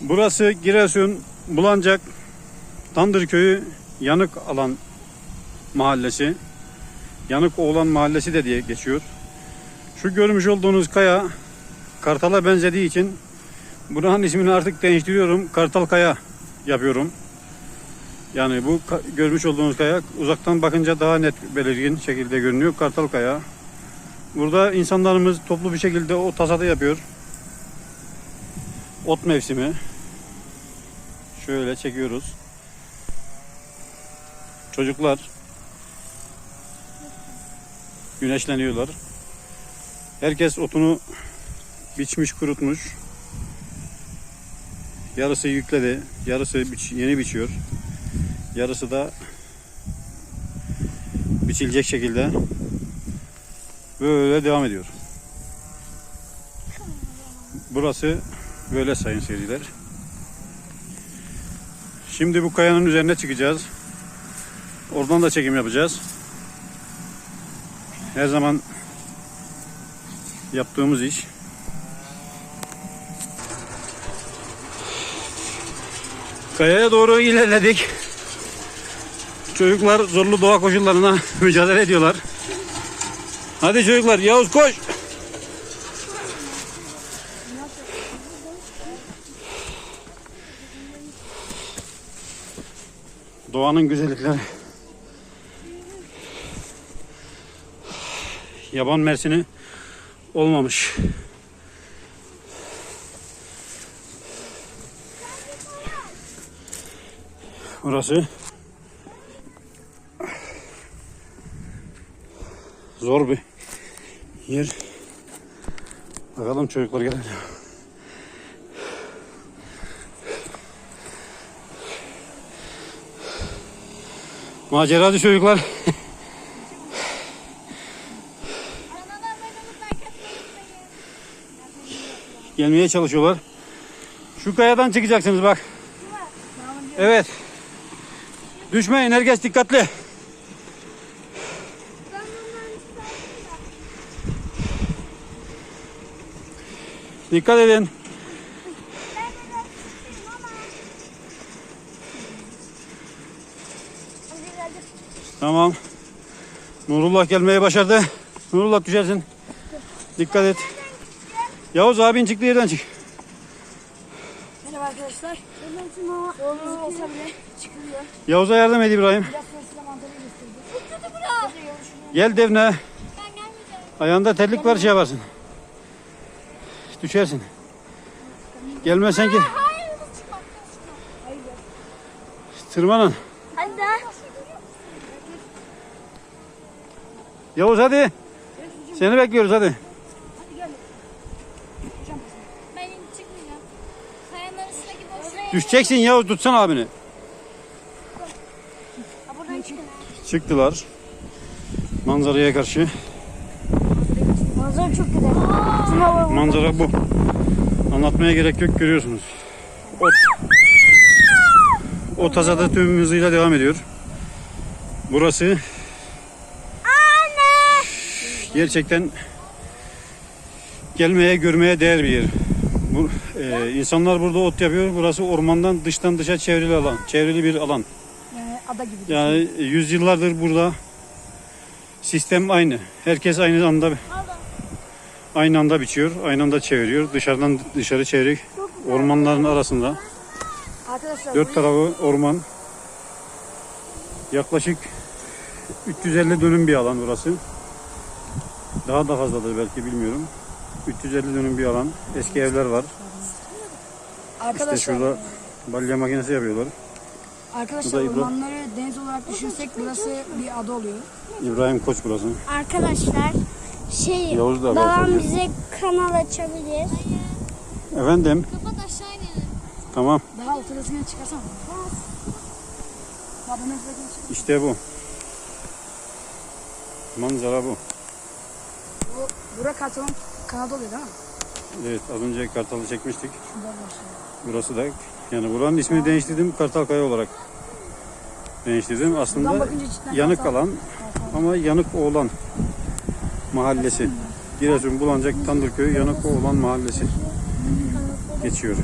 Burası Giresun Bulancak Tandırköyü Yanık Alan Mahallesi. Yanık Oğlan Mahallesi de diye geçiyor. Şu görmüş olduğunuz kaya Kartal'a benzediği için buranın ismini artık değiştiriyorum. Kartal Kaya yapıyorum. Yani bu görmüş olduğunuz kaya uzaktan bakınca daha net belirgin şekilde görünüyor. Kartal Kaya. Burada insanlarımız toplu bir şekilde o tasada yapıyor. Ot mevsimi. Şöyle çekiyoruz. Çocuklar güneşleniyorlar. Herkes otunu biçmiş, kurutmuş. Yarısı yükledi, yarısı biç- yeni biçiyor. Yarısı da biçilecek şekilde böyle devam ediyor. Burası böyle sayın seyirciler. Şimdi bu kayanın üzerine çıkacağız. Oradan da çekim yapacağız. Her zaman yaptığımız iş. Kayaya doğru ilerledik. Çocuklar zorlu doğa koşullarına mücadele ediyorlar. Hadi çocuklar Yavuz koş. Doğanın güzellikleri. Yaban mersini olmamış. Burası zor bir yer. Bakalım çocuklar gelelim. Maceracı çocuklar. Gelmeye çalışıyorlar. Şu kayadan çıkacaksınız bak. Evet. Düşmeyin herkes dikkatli. Dikkat edin. Tamam. Nurullah gelmeyi başardı. Nurullah düşersin. Dikkat et. Yavuz abin çıktı yerden çık. Merhaba arkadaşlar. Yolunuz olsa bile çıkılıyor. Yavuz'a yardım et İbrahim. Gel Devne. Ayağında terlik var şey yaparsın. Düşersin. Gelmezsen ki tırmanın. Hadi Yavuz hadi. Seni bekliyoruz hadi. Hadi gel. Ben çıkmayacağım. Kayanın arasındaki boşluğa Düşeceksin Yavuz tutsana abini. Ha, buradan çıkın. Çıktılar. Manzaraya karşı. Manzara çok güzel. Manzara bu. Anlatmaya gerek yok görüyorsunuz. O, o tasada tüm hızıyla devam ediyor. Burası gerçekten gelmeye görmeye değer bir yer. Bu, e, insanlar burada ot yapıyor. Burası ormandan dıştan dışa çevrili alan. Çevrili bir alan. Yani ada gibi. Yani yüzyıllardır burada sistem aynı. Herkes aynı anda aynı anda biçiyor, aynı anda çeviriyor. Dışarıdan dışarı çevirip ormanların arasında Arkadaşlar dört tarafı orman. Yaklaşık 350 dönüm bir alan burası. Daha da fazladır belki bilmiyorum. 350 dönüm bir alan. Eski evler var. İşte arkadaşlar, şurada balya makinesi yapıyorlar. arkadaşlar Bu da İbrahim. ormanları deniz olarak düşünsek burası bir ada oluyor. İbrahim Koç burası. Arkadaşlar şey Yavuz da var babam bize kanal açabilir. Efendim? Kapat aşağı inelim. Tamam. Daha ortasına çıkarsam. Babanın ortasına çık. İşte bu. Manzara bu. Bu Burak Kartal'ın kanadı oluyor değil mi? Evet az önce Kartal'ı çekmiştik. Şurada başlıyor. Burası da yani buranın ismini değiştirdim Kartal Kaya olarak değiştirdim. Buradan Aslında bakınca cidden yanık Kartal- alan ama yanık oğlan mahallesi. Giresun Bulancak Tandırköy Yanık Oğlan mahallesi geçiyor.